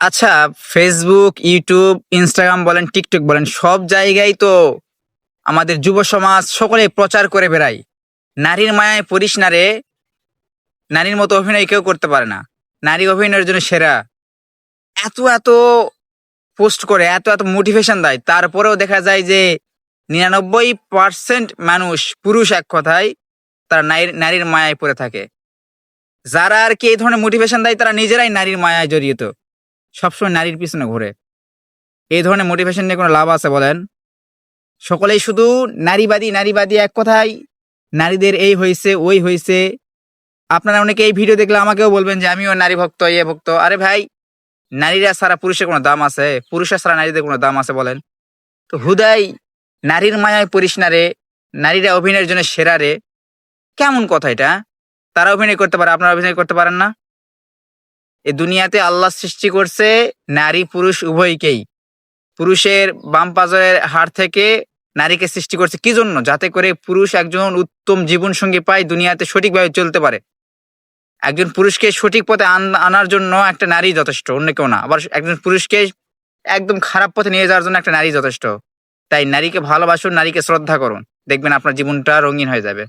আচ্ছা Facebook YouTube Instagram বলেন TikTok বলেন, সব জায়গায় তো আমাদের যুব সমাজ সকলে প্রচার করে বেড়ায়। নারীর মায়ায় পড়িস না রে। নারীর মতো অভিনয় কেউ করতে পারে না। নারী অভিনয়ের জন্য সেরা। এত এত পোস্ট করে, এত এত মোটিভেশন দেয়। তারপরেও দেখা যায় যে নিরানব্বই পার্সেন্ট মানুষ পুরুষ এক কথায় তারা নারীর নারীর মায়ায় পড়ে থাকে। যারা আর কি এই ধরনের মোটিভেশন দেয়, তারা নিজেরাই নারীর মায়ায় জড়িত। সবসময় নারীর পিছনে ঘুরে। এই ধরনের মোটিভেশন নিয়ে কোনো লাভ আছে বলেন? সকলেই শুধু নারীবাদী নারীবাদী এক কথায় নারীদের এই হয়েছে, ওই হয়েছে। আপনারা অনেকে এই ভিডিও দেখলে আমাকেও বলবেন যে, আমিও নারী ভক্ত ইয়ে ভক্ত। আরে ভাই, নারীরা ছাড়া পুরুষের কোনো দাম আছে? পুরুষের ছাড়া নারীদের কোনো দাম আছে বলেন? তো হুদাই, নারীর মায়ায় পড়িস না রে। নারীরা অভিনয়ের জন্য সেরা রে। কেমন কথা এটা? তারা অভিনয় করতে পারে, আপনারা অভিনয় করতে পারেন না? এই দুনিয়াতে আল্লাহ সৃষ্টি করছে নারী, পুরুষ, উভয়কেই। পুরুষের বাম পাজরের হাড় থেকে নারীকে সৃষ্টি করছে কি জন্য? যাতে করে পুরুষ একজন উত্তম জীবন সঙ্গী পায়, দুনিয়াতে সঠিকভাবে চলতে পারে। একজন পুরুষকে সঠিক পথে আন- আনার জন্য একটা নারী যথেষ্ট, অন্য কেউ না। আবার একজন পুরুষকে একদম খারাপ পথে নিয়ে যাওয়ার জন্য একটা নারী যথেষ্ট। তাই নারীকে ভালোবাসুন, নারীকে শ্রদ্ধা করুন। দেখবেন আপনার জীবনটা রঙিন হয়ে যাবে।